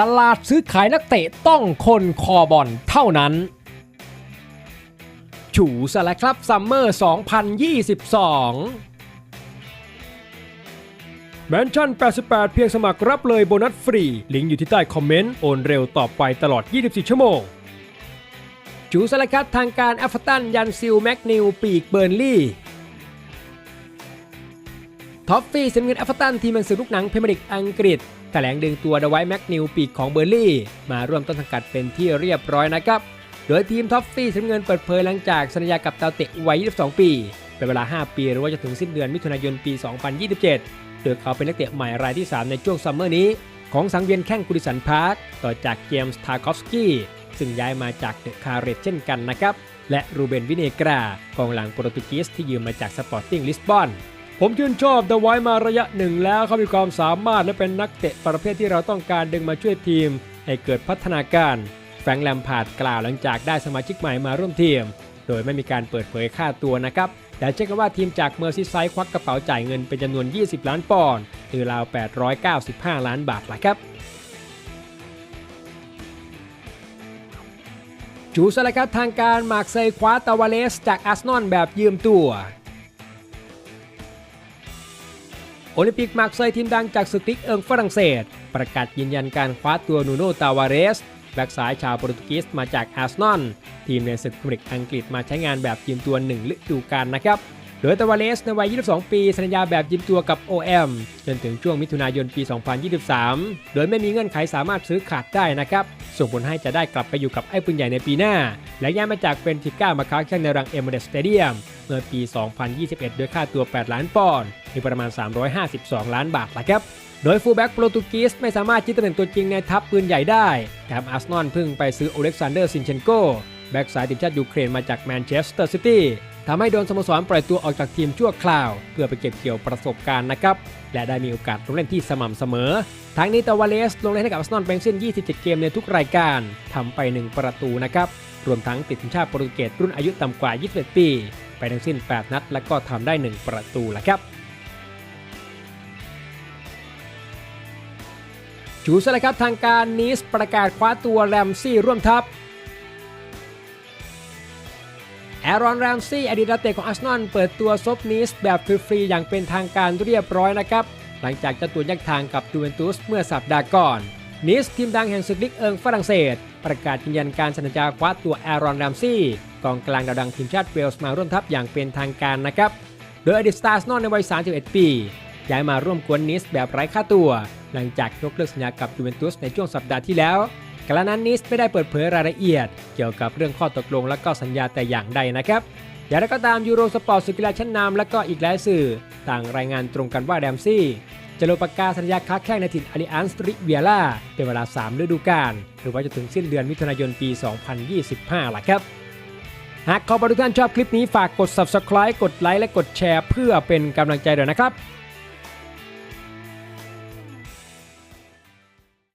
ตลาดซื้อขายนักเตะต้องคนคอบอลเท่านั้น ฉูสละครับซัมเมอร์ 2022แมนชั่น 88 เพียงสมัครรับเลยโบนัสฟรี ลิงก์อยู่ที่ใต้คอมเมนต์ โอนเร็วตอบไวตลอด 24 ชั่วโมง จูสละครับทางการแอฟตันยันซิลแมกนิวปีกเบิร์นลี่ ท็อฟฟี่เซนเงินแอฟเฟอร์ตันทีมหนังสือลูกหนังเพรเมียร์ลีกอังกฤษแถลงดึงตัวดไวแม็กนิวปีกของเบอร์ลี่ มาร่วมต้นสังกัดเป็นที่เรียบร้อยนะครับ โดยทีมท็อฟฟี่เซนเงินเปิดเผยหลังจากสัญญากับดาวเตะวัย 22 ปี เป็นเวลา 5 ปีหรือว่าจะถึงสิ้นเดือนมิถุนายนปี 2027 โดยเขาเป็นนักเตะใหม่รายที่ 3 ในช่วงซัมเมอร์นี้ ของสังเวียนแข้งกุดิสันพาร์คต่อจากเจมส์ทาร์คอฟสกี้ซึ่งย้ายมาจากเดอะคาร์เรตเช่นกันนะครับและรูเบนวิเนกรากองหลังโปรตุเกสที่ยืมมาจากสปอร์ติ้งลิสบอน ผมชื่นชอบเดไวท์มาระยะหนึ่งแล้วเขามีความสามารถและเป็นนักเตะประเภทที่เราต้องการดึงมาช่วยทีม ให้เกิดพัฒนาการ แฟรงแลมพาดกล่าวหลังจากได้สมาชิกใหม่มาร่วมทีม โดยไม่มีการเปิดเผยค่าตัวนะครับแต่เช็คกันว่าทีมจากเมอร์ซีไซด์ควักกระเป๋าจ่ายเงินเป็นจำนวน 20 ล้านปอนด์หรือราว 895 ล้านบาทละครับจูสละครับทางการมาร์กเซย์คว้าตาวาเลสจากอาร์เซนอลแบบยืมตัว โอลิมปิกมาร์กเซย์ทีมดังจากสติกเอิงฝรั่งเศส ประกาศยืนยันการคว้าตัวนูโนตาวาเรสแบ็กซ้ายชาวโปรตุเกสมาจากอาร์เซนอลทีมในศึกพรีเมียร์ลีกอังกฤษมาใช้งานแบบยืมตัวหนึ่งฤดูกาลนะครับ โดยตาวาเรสในวัย 22 ปีสัญญาแบบยืมตัวกับ OM จนถึงช่วงมิถุนายนปี 2023 โดยไม่มีเงื่อนไขสามารถซื้อขาดได้นะครับ ส่งผลให้จะได้กลับไปอยู่กับไอ้ปืนใหญ่ในปีหน้า และย้ายมาจากเบนฟิก้ามาค้าแข่งในรังเอเมเดสเตเดียมเมื่อปี 2021โดยค่าตัว 8 ล้านปอนด์หรือประมาณ 352 ล้านบาทละครับโดยฟูลแบ็กโปรตุเกสไม่สามารถยึดตำแหน่งตัวจริงในทัพปืนใหญ่ได้แถมอาร์เซนอลเพิ่งไปซื้อโอเล็กซานเดอร์ซินเชนโกแบ็กซ้ายทีมชาติยูเครนมาจากแมนเชสเตอร์ซิตี้ ทำให้โดนสโมสรปล่อยตัวออกจากทีมชั่วคราว เพื่อไปเก็บเกี่ยวประสบการณ์นะครับ และได้มีโอกาสลงเล่นที่สม่ำเสมอ ทั้งนี้ตาวาเลสลงเล่นให้กับอาร์เซนอลเป็นสิ้น 27 เกมในทุกรายการทำไป 1 ประตูนะครับ รวมทั้งติดทีมชาติโปรตุเกสรุ่นอายุต่ำกว่า 21 ปี ไปทั้งสิ้น 8 นัด และก็ทำได้ 1 ประตูละครับจูสเลยครับทางการนีสประกาศคว้าตัวแรมซี่ร่วมทัพ แอรอนแรมซี่อดีตนักเตะของอาร์เซนอลเปิดตัวซบนีสแบบฟรีๆอย่างเป็นทางการเรียบร้อยนะครับ หลังจากเจ้าตัวแยกทางกับจูเวนตุสเมื่อสัปดาห์ก่อนนีสทีมดังแห่งศึกลิกเอิงฝรั่งเศส ประกาศยืนยันการสัญญาคว้าตัวแอรอนแรมซี่กองกลางดาวดังทีมชาติเวลส์มาร่วมทัพอย่างเป็นทางการนะครับ โดยอดีตสตาร์สนอลในวัย 31 ปี ย้ายมาร่วมกวนนิสแบบไร้ค่าตัว หลังจากยกเลิกสัญญากับยูเวนตุสในช่วงสัปดาห์ที่แล้ว กระนั้นนิสไม่ได้เปิดเผยรายละเอียด เกี่ยวกับเรื่องข้อตกลงและก็สัญญาแต่อย่างใดนะครับ อย่างไรก็ตามยูโรสปอร์ตสกีฬาชั้นนำและก็อีกหลายสื่อ ต่างรายงานตรงกันว่าแรมซี่จะลงประกาศสัญญาค้าแข่งในถิ่นอาริอันสตริเวียล่าเป็นเวลา 3 ฤดูกาลหรือว่าจะถึงสิ้นเดือนมิถุนายนปี 2025ล่ะครับหากขอบคุณทุกท่านชอบคลิปนี้ฝากกด subscribe กดไลค์และกดแชร์เพื่อเป็นกำลังใจด้วยนะครับ